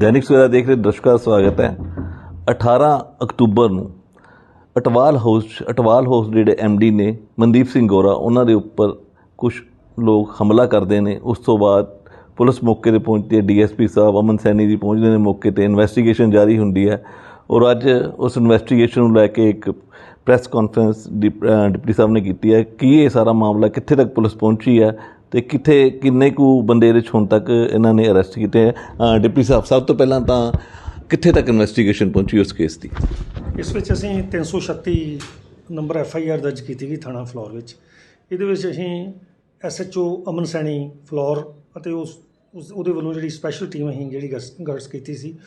ਦੈਨਿਕ ਸਵੇਰਾ ਦੇਖ ਰਹੇ ਦਰਸ਼ਕਾਂ ਦਾ ਸਵਾਗਤ ਹੈ। 18 ਅਕਤੂਬਰ ਨੂੰ ਅਟਵਾਲ ਹਾਊਸ 'ਚ- ਅਟਵਾਲ ਹਾਊਸ ਦੇ ਜਿਹੜੇ ਡੀ ਨੇ, ਮਨਦੀਪ ਸਿੰਘ ਗੋਰਾ, ਉਹਨਾਂ ਦੇ ਉੱਪਰ ਕੁਝ ਲੋਕ ਹਮਲਾ ਕਰਦੇ ਨੇ। ਉਸ ਤੋਂ ਬਾਅਦ ਪੁਲਿਸ ਮੌਕੇ ਤੇ ਪਹੁੰਚਦੀ ਹੈ। ਡੀਐਸਪੀ ਸਾਹਿਬ, ਅਮਨ ਸੈਣੀ ਜੀ ਪਹੁੰਚਦੇ ਨੇ ਮੌਕੇ ਤੇ। ਇਨਵੈਸਟੀਗੇਸ਼ਨ ਜਾਰੀ ਹੁੰਦੀ ਹੈ। ਔਰ ਅੱਜ ਉਸ ਇਨਵੈਸਟੀਗੇਸ਼ਨ ਨੂੰ ਲੈ ਕੇ ਇੱਕ ਪ੍ਰੈਸ ਕਾਨਫਰੰਸ ਡਿਪ- ਡਿਪਟੀ ਸਾਹਿਬ ਨੇ ਕੀਤੀ ਹੈ। ਕੀ ਇਹ ਸਾਰਾ ਮਾਮਲਾ ਕਿੱਥੇ ਤੱਕ ਪੁਲਿਸ ਪਹੁੰਚੀ ਹੈ? ਤੇ ਕਿੱਥੇ ਕਿੰਨੇ ਕੁ ਬੰਦੇ ਇਹਦੇ 'ਚ ਹੁਣ ਤੱਕ ਇਹਨਾਂ ਨੇ ਅਰੈਸਟ ਕੀਤੇ ਹੈ ਡਿਪਟੀ ਸਾਹਿਬ, ਸਭ ਤੋਂ ਪਹਿਲਾਂ ਤਾਂ ਕਿੱਥੇ ਤੱਕ ਇਨਵੈਸਟੀਗੇਸ਼ਨ ਪਹੁੰਚੀ ਉਸ ਕੇਸ ਦੀ? ਇਸ ਵਿੱਚ ਅਸੀਂ 336 ਨੰਬਰ ਐਫ ਆਈ ਆਰ ਦਰਜ ਕੀਤੀ ਗਈ ਥਾਣਾ ਫਲੋਰ ਵਿੱਚ। ਇਹਦੇ ਵਿੱਚ ਅਸੀਂ S H O Aman Saini Phillaur ਅਤੇ ਉਸ, ਉਸ- ਉਹਦੇ ਵੱਲੋਂ ਜਿਹੜੀ ਸਪੈਸ਼ਲ ਟੀਮ ਅਸੀਂ ਜਿਹੜੀ ਗਸ- ਕੀਤੀ ਸੀ,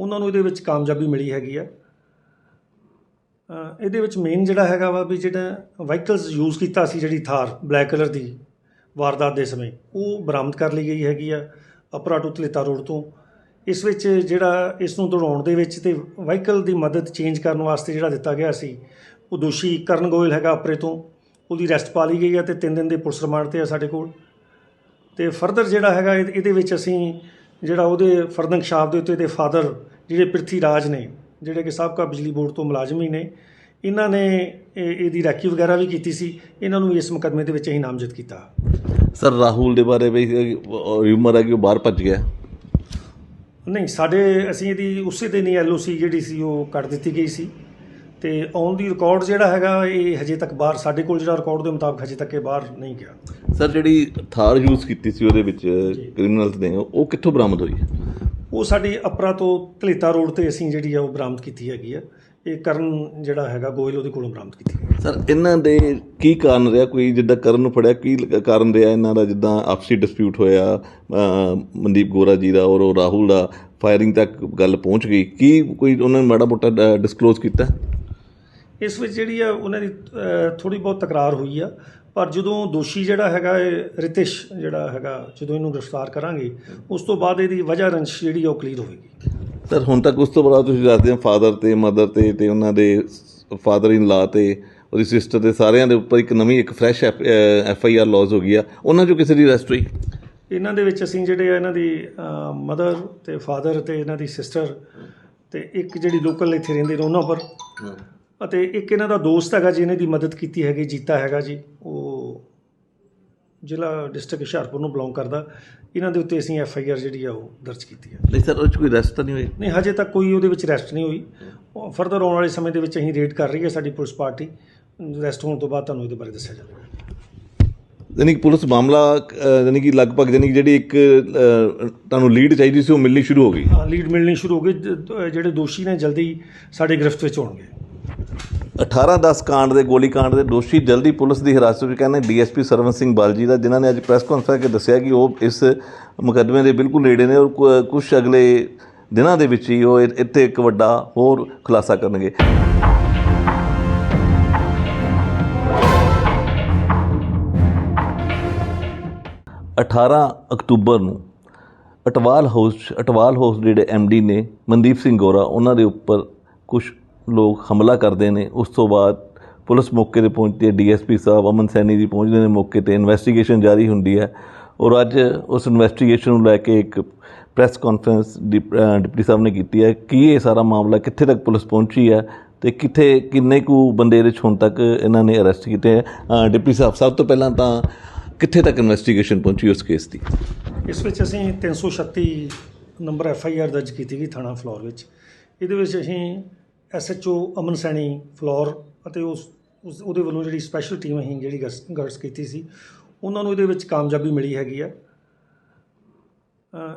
ਉਹਨਾਂ ਨੂੰ ਇਹਦੇ ਵਿੱਚ ਕਾਮਯਾਬੀ ਮਿਲੀ ਹੈਗੀ ਆ। ਇਹਦੇ ਵਿੱਚ ਮੇਨ ਜਿਹੜਾ ਹੈਗਾ ਵਾ ਵੀ ਜਿਹੜਾ ਵਾਹੀਕਲਸ ਯੂਜ਼ ਕੀਤਾ ਸੀ, ਜਿਹੜੀ ਥਾਰ ਬਲੈਕ ਕਲਰ ਦੀ ਵਾਰਦਾਤ ਦੇ ਸਮੇਂ ਉਹ ਬਰਾਮਦ ਕਰ ਲਈ ਗਈ ਹੈਗੀ ਆ ਅਪਰਾ ਟੂ ਤਲੇਤਾ ਰੋਡ ਤੋਂ। ਇਸ ਵਿੱਚ ਜਿਹੜਾ ਇਸ ਨੂੰ ਦੌੜਾਉਣ ਦੇ ਵਿੱਚ ਤੇ ਵਾਹੀਕਲ ਦੀ ਮਦਦ ਚੇਂਜ ਕਰਨ ਵਾਸਤੇ ਜਿਹੜਾ ਦਿੱਤਾ ਗਿਆ ਸੀ, ਉਹ ਦੋਸ਼ੀ ਕਰਨ ਗੋਇਲ ਹੈਗਾ ਅਪਰੇ ਤੋਂ। ਉਹਦੀ ਰੈਸਟ ਪਾ ਲਈ ਗਈ ਹੈ ਤੇ 3 ਦਿਨ ਦੇ ਪੁਲਿਸ ਰਿਮਾਂਡ ਤੇ ਆ ਸਾਡੇ ਕੋਲ। ਤੇ ਫਰਦਰ ਜਿਹੜਾ ਹੈਗਾ ਇਹ- ਇਹਦੇ ਵਿੱਚ ਅਸੀਂ ਜਿਹੜਾ ਉਹਦੇ ਫਰਦੰਗ ਸ਼ਾਪ ਦੇ ਉੱਤੇ ਤੇ ਫਾਦਰ ਜਿਹੜੇ ਪ੍ਰਿਥੀ ਰਾਜ ਨੇ, ਜਿਹੜੇ ਕਿ ਸਾਬਕਾ ਬਿਜਲੀ ਬੋਰਡ ਤੋਂ ਮੁਲਾਜ਼ਮ ਹੀ ਨੇ, ਇਹਨਾਂ ਨੇ ਇਹ- ਇਹਦੀ ਰੈਕੀ ਵਗੈਰਾ ਵੀ ਕੀਤੀ ਸੀ। ਇਹਨਾਂ ਨੂੰ ਵੀ ਇਸ ਮੁਕੱਦਮੇ ਦੇ ਵਿੱਚ ਅਸੀਂ ਨਾਮਜ਼ਦ ਕੀਤਾ। ਸਰ ਰਾਹੁਲ ਦੇ ਬਾਰੇ ਵੀ ਰਿਊਮਰ ਹੈ ਕਿ ਉਹ ਬਾਹਰ ਭੱਜ ਗਿਆ। ਨਹੀਂ ਸਾਡੇ ਅਸੀਂ ਇਹਦੀ ਉਸੇ ਦਿਨ ਹੀ ਐਲਓਸੀ ਜਿਹੜੀ ਸੀ ਉਹ ਕੱਟ ਦਿੱਤੀ ਗਈ ਸੀ। ਤੇ ਔਨ ਦੀ ਰਿਕਾਰਡ ਜਿਹੜਾ ਹੈਗਾ ਇਹ ਹਜੇ ਤੱਕ ਬਾਹਰ ਸਾਡੇ ਕੋਲ ਜਿਹੜਾ ਰਿਕਾਰਡ ਦੇ ਮੁਤਾਬਕ ਹਜੇ ਤੱਕ ਇਹ ਬਾਹਰ ਨਹੀਂ ਗਿਆ। ਸਰ ਜਿਹੜੀ ਥਾਰ ਯੂਜ਼ ਕੀਤੀ ਸੀ ਉਹਦੇ ਵਿੱਚ ਕ੍ਰਿਮੀਨਲਸ ਨੇ ਉਹ ਕਿੱਥੋਂ ਬਰਾਮਦ ਹੋਈ ਹੈ? ਉਹ ਸਾਡੀ ਅਪਰਾ ਤੋਂ ਧਲੇਤਾ ਰੋਡ ਤੇ ਅਸੀਂ ਜਿਹੜੀ ਆ ਉਹ ਬਰਾਮਦ ਕੀਤੀ ਹੈਗੀ ਆ। ਇਹ ਕਰਨ ਜਿਹੜਾ ਹੈਗਾ ਗੋਇਲ ਉਹਦੇ ਕੋਲੋਂ ਬਰਾਮਦ ਕੀਤੀ ਗਈ। ਸਰ ਇਹਨਾਂ ਦੇ ਕੀ ਕਾਰਨ ਰਿਹਾ? ਕੋਈ ਜਿੱਦਾਂ ਕਰਨ ਨੂੰ ਫੜਿਆ ਕੀ ਕਾਰਨ ਰਿਹਾ ਇਹਨਾਂ ਦਾ? ਜਿੱਦਾਂ ਆਪਸੀ ਡਿਸਪਿਊਟ ਹੋਇਆ ਮਨਦੀਪ ਗੋਰਾ ਜੀ ਦਾ ਔਰ ਉਹ ਰਾਹੁਲ ਦਾ ਫਾਇਰਿੰਗ ਤੱਕ ਗੱਲ ਪਹੁੰਚ ਗਈ। ਕੀ ਕੋਈ ਉਹਨਾਂ ਨੇ ਮਾੜਾ ਮੋਟਾ ਡਿਸਕਲੋਜ਼ ਕੀਤਾ? ਇਸ ਵਿੱਚ ਜਿਹੜੀ ਆ ਉਹਨਾਂ ਦੀ ਥੋੜੀ ਬਹੁਤ ਤਕਰਾਰ ਹੋਈ ਆ। ਪਰ ਜਦੋਂ ਦੋਸ਼ੀ ਜਿਹੜਾ ਹੈਗਾ ਇਹ ਰਿਤਿਸ਼ ਜਿਹੜਾ ਹੈਗਾ ਜਦੋਂ ਇਹਨੂੰ ਗ੍ਰਿਫਤਾਰ ਕਰਾਂਗੇ ਉਸ ਤੋਂ ਬਾਅਦ ਇਹਦੀ ਵਜ੍ਹਾ ਰੰਸ਼ ਜਿਹੜੀ ਉਹ ਕਲੀਅਰ ਹੋਵੇਗੀ। ਸਰ ਹੁਣ ਤੱਕ ਉਸ ਤੋਂ ਬਾਅਦ ਤੁਸੀਂ ਦੱਸਦੇ ਹੋ ਫਾਦਰ ਤੇ ਮਦਰ ਤੇ ਤੇ ਉਹਨਾਂ ਦੇ ਫਾਦਰ ਇਨ ਲਾ ਤੇ ਉਹਦੀ ਸਿਸਟਰ ਤੇ ਸਾਰਿਆਂ ਦੇ ਉੱਪਰ ਇੱਕ ਨਵੀਂ ਇੱਕ fresh F I R lodge ਹੋ ਗਈ ਆ। ਉਹਨਾਂ ਚੋਂ ਕਿਸੇ ਦੀ ਅਰੈਸਟ ਹੋਈ? ਇਹਨਾਂ ਦੇ ਵਿੱਚ ਅਸੀਂ ਜਿਹੜੇ ਆ ਇਹਨਾਂ ਦੀ ਮਦਰ ਤੇ ਫਾਦਰ ਤੇ ਇਹਨਾਂ ਦੀ ਸਿਸਟਰ ਤੇ ਇੱਕ ਜਿਹੜੀ ਲੋਕਲ ਇੱਥੇ ਰਹਿੰਦੇ ਨੇ ਉਹਨਾਂ ਪਰ ਅਤੇ ਇੱਕ ਇਹਨਾਂ ਦਾ ਦੋਸਤ ਹੈਗਾ ਜਿਹਨੇ ਦੀ ਮਦਦ ਕੀਤੀ ਹੈਗੀ ਜੀਤਾ ਹੈਗਾ ਜੀ ਉਹ ਜ਼ਿਲ੍ਹਾ ਡਿਸਟ੍ਰਿਕਟ ਹੁਸ਼ਿਆਰਪੁਰ ਨੂੰ ਬਿਲੋਂਗ ਕਰਦਾ। ਇਹਨਾਂ ਦੇ ਉੱਤੇ ਅਸੀਂ ਐਫ ਆਈ ਆਰ ਜਿਹੜੀ ਆ ਉਹ ਦਰਜ ਕੀਤੀ ਹੈ ਨਹੀਂ ਸਰ ਉਹ 'ਚ ਕੋਈ ਅਰੈਸਟ ਤਾਂ ਨਹੀਂ ਹੋਈ? ਨਹੀਂ ਹਜੇ ਤੱਕ ਕੋਈ ਉਹਦੇ ਵਿੱਚ ਰੈਸਟ ਨਹੀਂ ਹੋਈ। ਫਰਦਰ ਆਉਣ ਵਾਲੇ ਸਮੇਂ ਦੇ ਵਿੱਚ ਅਸੀਂ ਰੇਡ ਕਰ ਰਹੀ ਹੈ ਸਾਡੀ ਪੁਲਿਸ ਪਾਰਟੀ। ਰੈਸਟ ਹੋਣ ਤੋਂ ਬਾਅਦ ਤੁਹਾਨੂੰ ਇਹਦੇ ਬਾਰੇ ਦੱਸਿਆ ਜਾਵੇਗਾ। ਯਾਨੀ ਕਿ ਪੁਲਿਸ ਮਾਮਲਾ ਯਾਨੀ ਕਿ ਲਗਭਗ ਯਾਨੀ ਕਿ ਜਿਹੜੀ ਇੱਕ ਤੁਹਾਨੂੰ ਲੀਡ ਚਾਹੀਦੀ ਸੀ ਉਹ ਮਿਲਣੀ ਸ਼ੁਰੂ ਹੋ ਗਈ। ਲੀਡ ਮਿਲਣੀ ਸ਼ੁਰੂ ਹੋ ਗਈ। ਜਿਹੜੇ ਦੋਸ਼ੀ ਨੇ ਜਲਦੀ ਸਾਡੇ ਗ੍ਰਿਫਤ ਵਿੱਚ ਹੋਣਗੇ 18-10 ਕਾਂਡ ਦੇ, ਗੋਲੀ ਕਾਂਡ ਦੇ ਦੋਸ਼ੀ ਜਲਦੀ ਪੁਲਿਸ ਦੀ ਹਿਰਾਸਤ ਵਿੱਚ ਕਹਿੰਦੇ ਡੀਐਸਪੀ ਸਰਵਨ ਸਿੰਘ ਬਾਲਜੀ ਦਾ, ਜਿਨ੍ਹਾਂ ਨੇ ਅੱਜ ਪ੍ਰੈਸ ਕਾਨਫਰੰਸ ਕੇ ਦੱਸਿਆ ਕਿ ਉਹ ਇਸ ਮੁਕੱਦਮੇ ਦੇ ਬਿਲਕੁਲ ਨੇੜੇ ਨੇ ਔਰ ਕੁਝ ਅਗਲੇ ਦਿਨਾਂ ਦੇ ਵਿੱਚ ਹੀ ਉਹ ਇੱਥੇ ਇੱਕ ਵੱਡਾ ਹੋਰ ਖੁਲਾਸਾ ਕਰਨਗੇ। ਅਠਾਰਾਂ ਅਕਤੂਬਰ ਨੂੰ ਅਟਵਾਲ ਹਾਊਸ 'ਚ- ਅਟਵਾਲ ਹਾਊਸ ਦੇ ਜਿਹੜੇ ਡੀ ਨੇ, ਮਨਦੀਪ ਸਿੰਘ ਗੋਰਾ, ਉਹਨਾਂ ਦੇ ਉੱਪਰ ਕੁਝ ਲੋਕ ਹਮਲਾ ਕਰਦੇ ਨੇ, ਉਸ ਤੋਂ ਬਾਅਦ ਪੁਲਿਸ ਮੌਕੇ ਤੇ ਪਹੁੰਚਦੀ ਹੈ, ਡੀਐਸਪੀ ਸਾਹਿਬ ਅਮਨ ਸੈਣੀ ਜੀ ਪਹੁੰਚਦੇ ਨੇ ਮੌਕੇ ਤੇ ਇਨਵੈਸਟੀਗੇਸ਼ਨ ਜਾਰੀ ਹੁੰਦੀ ਹੈ ਔਰ ਅੱਜ ਉਸ ਇਨਵੈਸਟੀਗੇਸ਼ਨ ਨੂੰ ਲੈ ਕੇ ਇੱਕ ਪ੍ਰੈਸ ਕਾਨਫਰੰਸ ਡਿਪ- ਡਿਪਟੀ ਸਾਹਿਬ ਨੇ ਕੀਤੀ ਹੈ ਕਿ ਇਹ ਸਾਰਾ ਮਾਮਲਾ ਕਿੱਥੇ ਤੱਕ ਪੁਲਿਸ ਪਹੁੰਚੀ ਹੈ ਤੇ ਕਿੱਥੇ, ਕਿੰਨੇ ਕੁ ਬੰਦੇ ਇਹਦੇ 'ਚ ਹੁਣ ਤੱਕ ਇਹਨਾਂ ਨੇ ਅਰੈਸਟ ਕੀਤੇ ਹੈ। ਡਿਪਟੀ ਸਾਹਿਬ, ਸਭ ਤੋਂ ਪਹਿਲਾਂ ਤਾਂ ਕਿੱਥੇ ਤੱਕ ਇਨਵੈਸਟੀਗੇਸ਼ਨ ਪਹੁੰਚੀ ਉਸ ਕੇਸ ਦੀ? ਇਸ ਵਿੱਚ ਅਸੀਂ 336 ਨੰਬਰ ਐਫ ਆਈ ਆਰ ਦਰਜ ਕੀਤੀ ਗਈ ਥਾਣਾ ਫਲੋਰ ਵਿੱਚ। ਇਹਦੇ ਵਿੱਚ ਅਸੀਂ S H O Aman Saini, Phillaur ਅਤੇ ਉਸ, ਉਸ- ਉਹਦੇ ਵੱਲੋਂ ਜਿਹੜੀ ਸਪੈਸ਼ਲ ਟੀਮ ਅਸੀਂ ਜਿਹੜੀ ਗਰਸ ਕੀਤੀ ਸੀ, ਉਹਨਾਂ ਨੂੰ ਇਹਦੇ ਵਿੱਚ ਕਾਮਯਾਬੀ ਮਿਲੀ ਹੈਗੀ ਆ।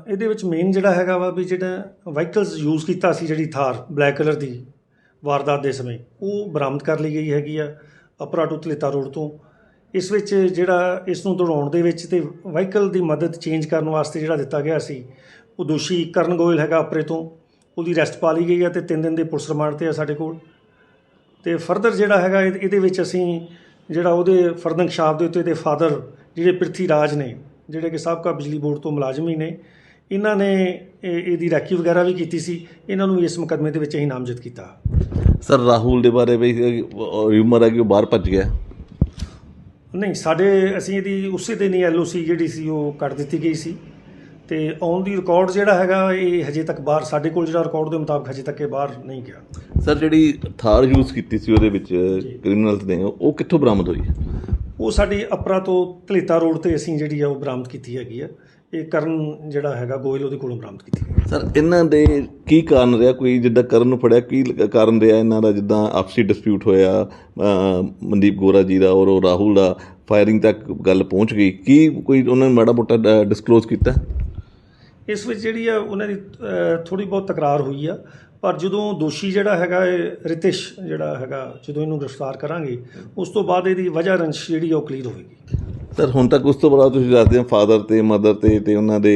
ਇਹਦੇ ਵਿੱਚ ਮੇਨ ਜਿਹੜਾ ਹੈਗਾ ਵਾ ਵੀ ਜਿਹੜਾ ਵਾਹੀਕਲਸ ਯੂਜ਼ ਕੀਤਾ ਸੀ ਜਿਹੜੀ ਥਾਰ ਬਲੈਕ ਕਲਰ ਦੀ ਵਾਰਦਾਤ ਦੇ ਸਮੇਂ, ਉਹ ਬਰਾਮਦ ਕਰ ਲਈ ਗਈ ਹੈਗੀ ਆ ਅਪਰਾ ਟੂ ਤਲੇਤਾ ਰੋਡ ਤੋਂ। ਇਸ ਵਿੱਚ ਜਿਹੜਾ, ਇਸ ਨੂੰ ਦੌੜਾਉਣ ਦੇ ਵਿੱਚ ਤੇ ਵਾਹੀਕਲ ਦੀ ਮਦਦ ਚੇਂਜ ਕਰਨ ਵਾਸਤੇ ਜਿਹੜਾ ਦਿੱਤਾ ਗਿਆ ਸੀ, ਉਹ ਦੋਸ਼ੀ ਕਰਨ ਗੋਇਲ ਹੈਗਾ ਅਪਰੇ ਤੋਂ। ਉਹਦੀ ਅਰੈਸਟ ਪਾ ਲਈ ਗਈ ਹੈ ਤੇ 3 ਦਿਨ ਦੇ ਪੁਲਿਸ ਰਿਮਾਂਡ ਤੇ ਆ ਸਾਡੇ ਕੋਲ। ਤੇ ਫਰਦਰ ਜਿਹੜਾ ਹੈਗਾ ਇਹ- ਇਹਦੇ ਵਿੱਚ ਅਸੀਂ ਜਿਹੜਾ ਉਹਦੇ ਫਰਦੰਗ ਸ਼ਾਪ ਦੇ ਉੱਤੇ ਤੇ ਫਾਦਰ ਜਿਹੜੇ ਪ੍ਰਿਥੀ ਰਾਜ ਨੇ ਜਿਹੜੇ ਕਿ ਸਾਬਕਾ ਬਿਜਲੀ ਬੋਰਡ ਤੋਂ ਮੁਲਾਜ਼ਮ ਹੀ ਨੇ ਇਹਨਾਂ ਨੇ ਇਹ- ਇਹਦੀ ਰੈਕੀ ਵਗੈਰਾ ਵੀ ਕੀਤੀ ਸੀ। ਇਹਨਾਂ ਨੂੰ ਇਸ ਮੁਕੱਦਮੇ ਦੇ ਵਿੱਚ ਅਸੀਂ ਨਾਮਜ਼ਦ ਕੀਤਾ। ਸਰ ਰਾਹੁਲ ਦੇ ਬਾਰੇ ਵੀ ਰਿਊਮਰ ਹੈ ਕਿ ਉਹ ਬਾਹਰ ਭੱਜ ਗਿਆ। ਨਹੀਂ ਸਾਡੇ ਅਸੀਂ ਇਹਦੀ ਉਸੇ ਦਿਨ ਹੀ ਐਲਓਸੀ ਜਿਹੜੀ ਸੀ ਉਹ ਕੱਟ ਦਿੱਤੀ ਗਈ ਸੀ। ਤੇ ਔਨ ਦੀ ਰਿਕਾਰਡ ਜਿਹੜਾ ਹੈਗਾ ਇਹ ਹਜੇ ਤੱਕ ਬਾਹਰ ਸਾਡੇ ਕੋਲ ਜਿਹੜਾ ਰਿਕਾਰਡ ਦੇ ਮੁਤਾਬਕ ਹਜੇ ਤੱਕ ਇਹ ਬਾਹਰ ਨਹੀਂ ਗਿਆ। ਸਰ ਜਿਹੜੀ ਥਾਰ ਯੂਜ਼ ਕੀਤੀ ਸੀ ਉਹਦੇ ਵਿੱਚ ਕ੍ਰਿਮੀਨਲਸ ਨੇ ਉਹ ਕਿੱਥੋਂ ਬਰਾਮਦ ਹੋਈ ਹੈ? ਉਹ ਸਾਡੇ ਅਪਰਾ ਤੋਂ ਧਲੇਤਾ ਰੋਡ ਤੇ ਅਸੀਂ ਜਿਹੜੀ ਆ ਉਹ ਬਰਾਮਦ ਕੀਤੀ ਹੈਗੀ ਆ। ਇਹ ਕਰਨ ਜਿਹੜਾ ਹੈਗਾ ਗੋਇਲ ਉਹਦੇ ਕੋਲੋਂ ਬਰਾਮਦ ਕੀਤੀ ਗਈ ਸਰ ਇਹਨਾਂ ਦੇ ਕੀ ਕਾਰਨ ਰਿਹਾ? ਕੋਈ ਜਿੱਦਾਂ ਕਰਨ ਨੂੰ ਫੜਿਆ ਕੀ ਕਾਰਨ ਰਿਹਾ ਇਹਨਾਂ ਦਾ? ਜਿੱਦਾਂ ਆਪਸੀ ਡਿਸਪਿਊਟ ਹੋਇਆ ਮਨਦੀਪ ਗੋਰਾ ਜੀ ਦਾ ਔਰ ਉਹ ਰਾਹੁਲ ਦਾ ਫਾਇਰਿੰਗ ਤੱਕ ਗੱਲ ਪਹੁੰਚ ਗਈ। ਕੀ ਕੋਈ ਉਹਨਾਂ ਨੇ ਮਾੜਾ ਮੋਟਾ ਡਿਸਕਲੋਜ਼ ਕੀਤਾ? ਇਸ ਵਿੱਚ ਜਿਹੜੀ ਆ ਉਹਨਾਂ ਦੀ ਥੋੜੀ ਬਹੁਤ ਤਕਰਾਰ ਹੋਈ ਆ। ਪਰ ਜਦੋਂ ਦੋਸ਼ੀ ਜਿਹੜਾ ਹੈਗਾ ਇਹ ਰਿਤਿਸ਼ ਜਿਹੜਾ ਹੈਗਾ ਜਦੋਂ ਇਹਨੂੰ ਗ੍ਰਿਫਤਾਰ ਕਰਾਂਗੇ ਉਸ ਤੋਂ ਬਾਅਦ ਇਹਦੀ ਵਜ੍ਹਾ ਰੰਸ਼ ਜਿਹੜੀ ਉਹ ਕਲੀਅਰ ਹੋਵੇਗੀ। ਸਰ ਹੁਣ ਤੱਕ ਉਸ ਤੋਂ ਬਾਅਦ ਤੁਸੀਂ ਦੱਸਦੇ ਹੋ ਫਾਦਰ ਤੇ ਮਦਰ ਤੇ ਤੇ ਉਹਨਾਂ ਦੇ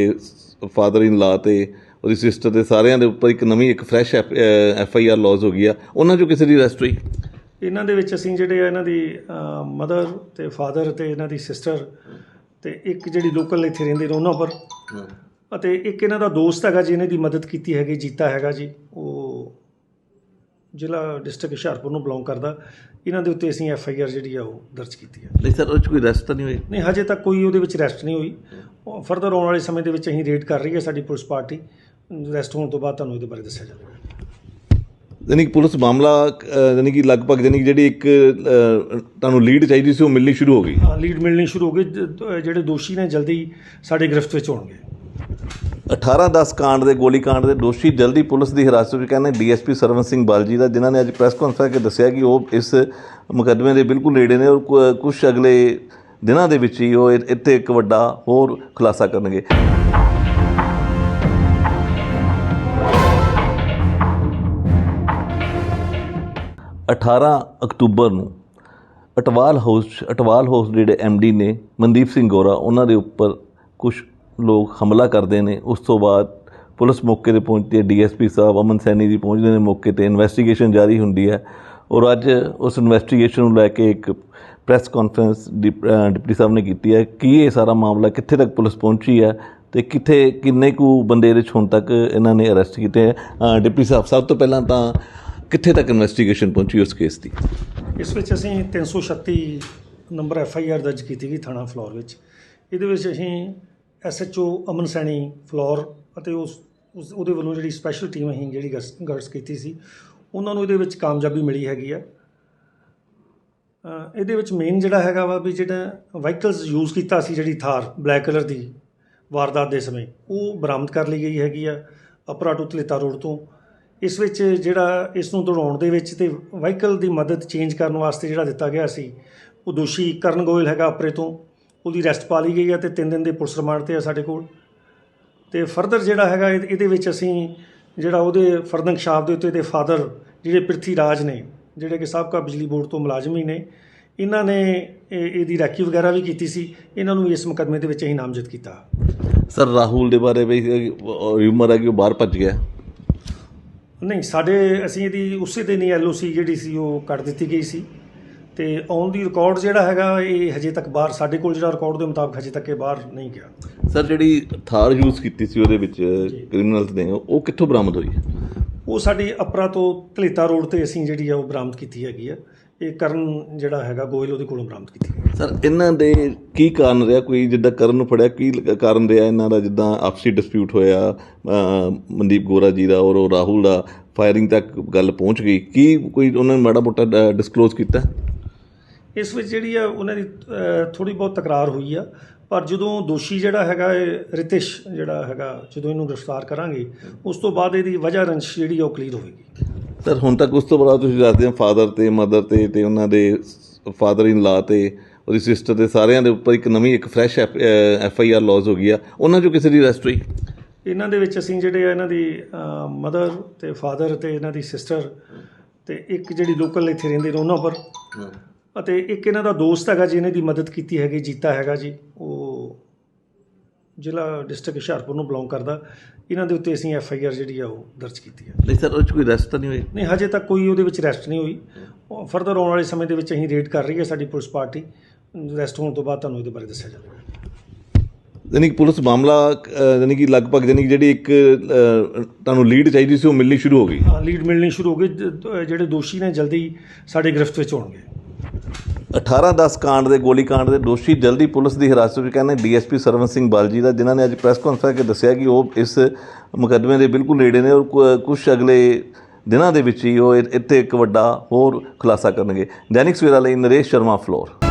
ਫਾਦਰ ਇਨ ਲਾ ਤੇ ਉਹਦੀ ਸਿਸਟਰ ਤੇ ਸਾਰਿਆਂ ਦੇ ਉੱਪਰ ਇੱਕ ਨਵੀਂ ਇੱਕ fresh F I R lodge ਹੋ ਗਈ ਆ। ਉਹਨਾਂ ਚੋਂ ਕਿਸੇ ਦੀ ਅਰੈਸਟ ਹੋਈ? ਇਹਨਾਂ ਦੇ ਵਿੱਚ ਅਸੀਂ ਜਿਹੜੇ ਆ ਇਹਨਾਂ ਦੀ ਮਦਰ ਤੇ ਫਾਦਰ ਤੇ ਇਹਨਾਂ ਦੀ ਸਿਸਟਰ ਤੇ ਇੱਕ ਜਿਹੜੀ ਲੋਕਲ ਇੱਥੇ ਰਹਿੰਦੇ ਨੇ ਉਹਨਾਂ ਪਰ ਅਤੇ ਇੱਕ ਇਹਨਾਂ ਦਾ ਦੋਸਤ ਹੈਗਾ ਜਿਹਨੇ ਦੀ ਮਦਦ ਕੀਤੀ ਹੈਗੀ ਜੀਤਾ ਹੈਗਾ ਜੀ ਉਹ ਜ਼ਿਲ੍ਹਾ ਡਿਸਟ੍ਰਿਕਟ ਹੁਸ਼ਿਆਰਪੁਰ ਨੂੰ ਬਿਲੋਂਗ ਕਰਦਾ। ਇਹਨਾਂ ਦੇ ਉੱਤੇ ਅਸੀਂ ਐਫ ਆਈ ਆਰ ਜਿਹੜੀ ਆ ਉਹ ਦਰਜ ਕੀਤੀ ਹੈ। ਨਹੀਂ ਸਰ ਉਹ 'ਚ ਕੋਈ ਅਰੈਸਟ ਤਾਂ ਨਹੀਂ ਹੋਈ? ਨਹੀਂ ਹਜੇ ਤੱਕ ਕੋਈ ਉਹਦੇ ਵਿੱਚ ਅਰੈਸਟ ਨਹੀਂ ਹੋਈ। ਫਰਦਰ ਆਉਣ ਵਾਲੇ ਸਮੇਂ ਦੇ ਵਿੱਚ ਅਸੀਂ ਰੇਡ ਕਰ ਰਹੀ ਹੈ ਸਾਡੀ ਪੁਲਿਸ ਪਾਰਟੀ। ਅਰੈਸਟ ਹੋਣ ਤੋਂ ਬਾਅਦ ਤੁਹਾਨੂੰ ਇਹਦੇ ਬਾਰੇ ਦੱਸਿਆ ਜਾਵੇਗਾ। ਯਾਨੀ ਕਿ ਪੁਲਿਸ ਮਾਮਲਾ ਯਾਨੀ ਕਿ ਲਗਭਗ ਯਾਨੀ ਕਿ ਜਿਹੜੀ ਇੱਕ ਤੁਹਾਨੂੰ ਲੀਡ ਚਾਹੀਦੀ ਸੀ ਉਹ ਮਿਲਣੀ ਸ਼ੁਰੂ ਹੋ ਗਈ? ਹਾਂ ਲੀਡ ਮਿਲਣੀ ਸ਼ੁਰੂ ਹੋ ਗਈ। ਜ- ਜਿਹੜੇ ਦੋਸ਼ੀ ਨੇ ਜਲਦੀ ਸਾਡੇ ਗ੍ਰਿਫਤ ਵਿੱਚ ਹੋਣਗੇ। 18-10 ਕਾਂਡ ਦੇ ਗੋਲੀकांड ਦੇ ਦੋਸ਼ੀ ਜਲਦੀ ਪੁਲਿਸ ਦੀ ਹਿਰਾਸਤ ਵਿੱਚ ਕਹਿੰਦੇ ਡੀਐਸਪੀ ਸਰਵਨ ਸਿੰਘ ਬਾਲਜੀ ਦਾ, ਜਿਨ੍ਹਾਂ ਨੇ ਅੱਜ ਪ੍ਰੈਸ ਕਾਨਫਰੰਸ ਕੇ ਦੱਸਿਆ ਕਿ ਉਹ ਇਸ ਮੁਕੱਦਮੇ ਦੇ ਬਿਲਕੁਲ ਨੇੜੇ ਨੇ ਔਰ ਕੁਝ ਅਗਲੇ ਦਿਨਾਂ ਦੇ ਵਿੱਚ ਹੀ ਉਹ ਇੱਥੇ ਇੱਕ ਵੱਡਾ ਹੋਰ ਖੁਲਾਸਾ ਕਰਨਗੇ। ਅਠਾਰਾਂ ਅਕਤੂਬਰ ਨੂੰ ਅਟਵਾਲ ਹਾਊਸ 'ਚ- ਅਟਵਾਲ ਹਾਊਸ ਦੇ ਜਿਹੜੇ ਡੀ ਨੇ, ਮਨਦੀਪ ਸਿੰਘ ਗੋਰਾ, ਉਹਨਾਂ ਦੇ ਉੱਪਰ ਕੁਝ ਲੋਕ ਹਮਲਾ ਕਰਦੇ ਨੇ, ਉਸ ਤੋਂ ਬਾਅਦ ਪੁਲਿਸ ਮੌਕੇ ਤੇ ਪਹੁੰਚਦੀ ਹੈ, ਡੀਐਸਪੀ ਸਾਹਿਬ ਅਮਨ ਸੈਣੀ ਜੀ ਪਹੁੰਚਦੇ ਨੇ ਮੌਕੇ ਤੇ ਇਨਵੈਸਟੀਗੇਸ਼ਨ ਜਾਰੀ ਹੁੰਦੀ ਹੈ ਔਰ ਅੱਜ ਉਸ ਇਨਵੈਸਟੀਗੇਸ਼ਨ ਨੂੰ ਲੈ ਕੇ ਇੱਕ ਪ੍ਰੈਸ ਕਾਨਫਰੰਸ ਡਿਪਟੀ ਸਾਹਿਬ ਨੇ ਕੀਤੀ ਹੈ, ਕੀ ਇਹ ਸਾਰਾ ਮਾਮਲਾ ਕਿੱਥੇ ਤੱਕ ਪੁਲਿਸ ਪਹੁੰਚੀ ਹੈ ਤੇ ਕਿੱਥੇ, ਕਿੰਨੇ ਕੁ ਬੰਦੇ ਇਹਦੇ 'ਚ ਹੁਣ ਤੱਕ ਇਹਨਾਂ ਨੇ ਅਰੈਸਟ ਕੀਤੇ ਹੈ? ਡਿਪਟੀ ਸਾਹਿਬ, ਸਭ ਤੋਂ ਪਹਿਲਾਂ ਤਾਂ ਕਿੱਥੇ ਤੱਕ ਇਨਵੈਸਟੀਗੇਸ਼ਨ ਪਹੁੰਚੀ ਉਸ ਕੇਸ ਦੀ? ਇਸ ਵਿੱਚ ਅਸੀਂ 336 ਨੰਬਰ ਐਫ ਆਈ ਆਰ ਦਰਜ ਕੀਤੀ ਗਈ ਥਾਣਾ ਫਲੋਰ ਵਿੱਚ। ਇਹਦੇ ਵਿੱਚ ਅਸੀਂ S H O Aman Saini, Phillaur ਅਤੇ ਉਸ, ਉਸ- ਉਹਦੇ ਵੱਲੋਂ ਜਿਹੜੀ ਸਪੈਸ਼ਲ ਟੀਮ ਅਸੀਂ ਜਿਹੜੀ ਗਰਸ ਕੀਤੀ ਸੀ, ਉਹਨਾਂ ਨੂੰ ਇਹਦੇ ਵਿੱਚ ਕਾਮਯਾਬੀ ਮਿਲੀ ਹੈਗੀ ਆ। ਇਹਦੇ ਵਿੱਚ ਮੇਨ ਜਿਹੜਾ ਹੈਗਾ ਵਾ ਵੀ ਜਿਹੜਾ ਵਾਹੀਕਲਸ ਯੂਜ਼ ਕੀਤਾ ਸੀ ਜਿਹੜੀ ਥਾਰ ਬਲੈਕ ਕਲਰ ਦੀ ਵਾਰਦਾਤ ਦੇ ਸਮੇਂ, ਉਹ ਬਰਾਮਦ ਕਰ ਲਈ ਗਈ ਹੈਗੀ ਆ ਅਪਰਾ ਟੂ ਧਲੇਤਾ ਰੋਡ ਤੋਂ। ਇਸ ਵਿੱਚ ਜਿਹੜਾ, ਇਸ ਨੂੰ ਦੌੜਾਉਣ ਦੇ ਵਿੱਚ ਤੇ ਵਹੀਕਲ ਦੀ ਮਦਦ ਚੇਂਜ ਕਰਨ ਵਾਸਤੇ ਜਿਹੜਾ ਦਿੱਤਾ ਗਿਆ ਸੀ, ਉਹ ਦੋਸ਼ੀ ਕਰਨ ਗੋਇਲ ਹੈਗਾ ਅਪਰੇ ਤੋਂ। ਉਹਦੀ ਅਰੈਸਟ ਪਾ ਲਈ ਗਈ ਹੈ ਤੇ 3 ਦਿਨ ਦੇ ਪੁਲਿਸ ਰਿਮਾਂਡ ਤੇ ਆ ਸਾਡੇ ਕੋਲ। ਤੇ ਫਰਦਰ ਜਿਹੜਾ ਹੈਗਾ ਇਹ- ਇਹਦੇ ਵਿੱਚ ਅਸੀਂ ਜਿਹੜਾ ਉਹਦੇ ਫਰਦੰਗ ਸ਼ਾਪ ਦੇ ਉੱਤੇ ਦੇ ਫਾਦਰ ਜਿਹੜੇ ਪ੍ਰਿਥੀ ਰਾਜ ਨੇ ਜਿਹੜੇ ਕਿ ਸਾਬਕਾ ਬਿਜਲੀ ਬੋਰਡ ਤੋਂ ਮੁਲਾਜ਼ਮ ਹੀ ਨੇ ਇਹਨਾਂ ਨੇ ਇਹ- ਇਹਦੀ ਰੈਕੀ ਵਗੈਰਾ ਵੀ ਕੀਤੀ ਸੀ। ਇਹਨਾਂ ਨੂੰ ਇਸ ਮੁਕੱਦਮੇ ਦੇ ਵਿੱਚ ਅਸੀਂ ਨਾਮਜ਼ਦ ਕੀਤਾ। ਸਰ ਰਾਹੁਲ ਦੇ ਬਾਰੇ ਵੀ ਰਿਊਮਰ ਹੈ ਕਿ ਉਹ ਬਾਹਰ ਭੱਜ ਗਿਆ। ਨਹੀਂ ਸਾਡੇ ਅਸੀਂ ਇਹਦੀ ਉਸੇ ਦਿਨ ਹੀ ਐਲਓਸੀ ਜਿਹੜੀ ਸੀ ਉਹ ਕੱਟ ਦਿੱਤੀ ਗਈ ਸੀ। ਤੇ ਔਨ ਦੀ ਰਿਕਾਰਡ ਜਿਹੜਾ ਹੈਗਾ ਇਹ ਹਜੇ ਤੱਕ ਬਾਹਰ ਸਾਡੇ ਕੋਲ ਜਿਹੜਾ ਰਿਕਾਰਡ ਦੇ ਮੁਤਾਬਕ ਹਜੇ ਤੱਕ ਇਹ ਬਾਹਰ ਨਹੀਂ ਗਿਆ। ਸਰ ਜਿਹੜੀ ਥਾਰ ਯੂਜ਼ ਕੀਤੀ ਸੀ ਉਹਦੇ ਵਿੱਚ ਕ੍ਰਿਮੀਨਲਸ ਨੇ ਉਹ ਕਿੱਥੋਂ ਬਰਾਮਦ ਹੋਈ ਉਹ ਸਾਡੀ ਅਪਰਾ ਤੋਂ ਧਲੇਤਾ ਰੋਡ ਤੇ ਅਸੀਂ ਜਿਹੜੀ ਆ ਉਹ ਬਰਾਮਦ ਕੀਤੀ ਹੈਗੀ ਆ। ਇਹ ਕਰਨ ਜਿਹੜਾ ਹੈਗਾ ਗੋਇਲ ਉਹਦੇ ਕੋਲੋਂ ਬਰਾਮਦ ਕੀਤੀ ਸਰ ਇਹਨਾਂ ਦੇ ਕੀ ਕਾਰਨ ਰਿਹਾ? ਕੋਈ ਜਿੱਦਾਂ ਕਰਨ ਨੂੰ ਫੜਿਆ ਕੀ ਕਾਰਨ ਰਿਹਾ ਇਹਨਾਂ ਦਾ? ਜਿੱਦਾਂ ਆਪਸੀ ਡਿਸਪਿਊਟ ਹੋਇਆ ਮਨਦੀਪ ਗੋਰਾ ਜੀ ਦਾ ਔਰ ਉਹ ਰਾਹੁਲ ਦਾ ਫਾਇਰਿੰਗ ਤੱਕ ਗੱਲ ਪਹੁੰਚ ਗਈ। ਕੀ ਕੋਈ ਉਹਨਾਂ ਨੇ ਮਾੜਾ ਮੋਟਾ ਡਿਸਕਲੋਜ਼ ਕੀਤਾ? ਇਸ ਵਿੱਚ ਜਿਹੜੀ ਆ ਉਹਨਾਂ ਦੀ ਥੋੜੀ ਬਹੁਤ ਤਕਰਾਰ ਹੋਈ ਆ। ਪਰ ਜਦੋਂ ਦੋਸ਼ੀ ਜਿਹੜਾ ਹੈਗਾ ਇਹ ਰਿਤਿਸ਼ ਜਿਹੜਾ ਹੈਗਾ ਜਦੋਂ ਇਹਨੂੰ ਗ੍ਰਿਫਤਾਰ ਕਰਾਂਗੇ ਉਸ ਤੋਂ ਬਾਅਦ ਇਹਦੀ ਵਜ੍ਹਾ ਰੰਸ਼ ਜਿਹੜੀ ਉਹ ਕਲੀਅਰ ਹੋਵੇਗੀ। ਸਰ ਹੁਣ ਤੱਕ ਉਸ ਤੋਂ ਬਾਅਦ ਤੁਸੀਂ ਦੱਸਦੇ ਹੋ ਫਾਦਰ ਤੇ ਮਦਰ ਤੇ ਤੇ ਉਹਨਾਂ ਦੇ ਫਾਦਰ ਇਨ ਲਾ ਤੇ ਉਹਦੀ ਸਿਸਟਰ ਤੇ ਸਾਰਿਆਂ ਦੇ ਉੱਪਰ ਇੱਕ ਨਵੀਂ ਇੱਕ fresh F I R lodge ਹੋ ਗਈ ਆ। ਉਹਨਾਂ ਚੋਂ ਕਿਸੇ ਦੀ ਅਰੈਸਟ ਹੋਈ? ਇਹਨਾਂ ਦੇ ਵਿੱਚ ਅਸੀਂ ਜਿਹੜੇ ਆ ਇਹਨਾਂ ਦੀ ਮਦਰ ਤੇ ਫਾਦਰ ਤੇ ਇਹਨਾਂ ਦੀ ਸਿਸਟਰ ਤੇ ਇੱਕ ਜਿਹੜੀ ਲੋਕਲ ਇੱਥੇ ਰਹਿੰਦੇ ਨੇ ਉਹਨਾਂ ਪਰ ਅਤੇ ਇੱਕ ਇਹਨਾਂ ਦਾ ਦੋਸਤ ਹੈਗਾ ਜਿਹਨੇ ਦੀ ਮਦਦ ਕੀਤੀ ਹੈਗੀ ਜੀਤਾ ਹੈਗਾ ਜੀ ਉਹ ਜ਼ਿਲ੍ਹਾ ਡਿਸਟ੍ਰਿਕਟ ਹੁਸ਼ਿਆਰਪੁਰ ਨੂੰ ਬਿਲੋਂਗ ਕਰਦਾ। ਇਹਨਾਂ ਦੇ ਉੱਤੇ ਅਸੀਂ ਐਫ ਆਈ ਆਰ ਜਿਹੜੀ ਆ ਉਹ ਦਰਜ ਕੀਤੀ ਹੈ ਨਹੀਂ ਸਰ ਉਹ 'ਚ ਕੋਈ ਅਰੈਸਟ ਤਾਂ ਨਹੀਂ ਹੋਈ? ਨਹੀਂ ਹਜੇ ਤੱਕ ਕੋਈ ਉਹਦੇ ਵਿੱਚ ਅਰੈਸਟ ਨਹੀਂ ਹੋਈ। ਫਰਦਰ ਆਉਣ ਵਾਲੇ ਸਮੇਂ ਦੇ ਵਿੱਚ ਅਸੀਂ ਰੇਡ ਕਰ ਰਹੀ ਹੈ ਸਾਡੀ ਪੁਲਿਸ ਪਾਰਟੀ। ਅਰੈਸਟ ਹੋਣ ਤੋਂ ਬਾਅਦ ਤੁਹਾਨੂੰ ਇਹਦੇ ਬਾਰੇ ਦੱਸਿਆ ਜਾਵੇਗਾ। ਯਾਨੀ ਕਿ ਪੁਲਿਸ ਮਾਮਲਾ ਯਾਨੀ ਕਿ ਲਗਭਗ ਯਾਨੀ ਕਿ ਜਿਹੜੀ ਇੱਕ ਤੁਹਾਨੂੰ ਲੀਡ ਚਾਹੀਦੀ ਸੀ ਉਹ ਮਿਲਣੀ ਸ਼ੁਰੂ ਹੋ ਗਈ। ਹਾਂ ਲੀਡ ਮਿਲਣੀ ਸ਼ੁਰੂ ਹੋ ਗਈ। ਜ- ਜਿਹੜੇ ਦੋਸ਼ੀ ਨੇ ਜਲਦੀ ਸਾਡੇ ਗ੍ਰਿਫਤ ਵਿੱਚ ਹੋਣਗੇ 18-10 ਕਾਂਡ ਦੇ ਗੋਲੀकांड ਦੇ ਦੋਸ਼ੀ ਜਲਦੀ ਪੁਲਿਸ ਦੀ ਹਿਰਾਸਤ ਵਿੱਚ ਕਹਿੰਦੇ ਡੀਐਸਪੀ ਸਰਵਨ ਸਿੰਘ ਬਾਲਜੀ ਦਾ, ਜਿਨ੍ਹਾਂ ਨੇ ਅੱਜ ਪ੍ਰੈਸ ਕਾਨਫਰੰਸ ਕੇ ਦੱਸਿਆ ਕਿ ਉਹ ਇਸ ਮੁਕੱਦਮੇ ਦੇ ਬਿਲਕੁਲ ਨੇੜੇ ਨੇ ਔਰ ਕੁਝ ਅਗਲੇ ਦਿਨਾਂ ਦੇ ਵਿੱਚ ਹੀ ਉਹ ਇ- ਇੱਥੇ ਇੱਕ ਵੱਡਾ ਹੋਰ ਖੁਲਾਸਾ ਕਰਨਗੇ। ਦੈਨਿਕ ਸਵੇਰਾ ਲਈ ਨਰੇਸ਼ ਸ਼ਰਮਾ, ਫਲੋਰ।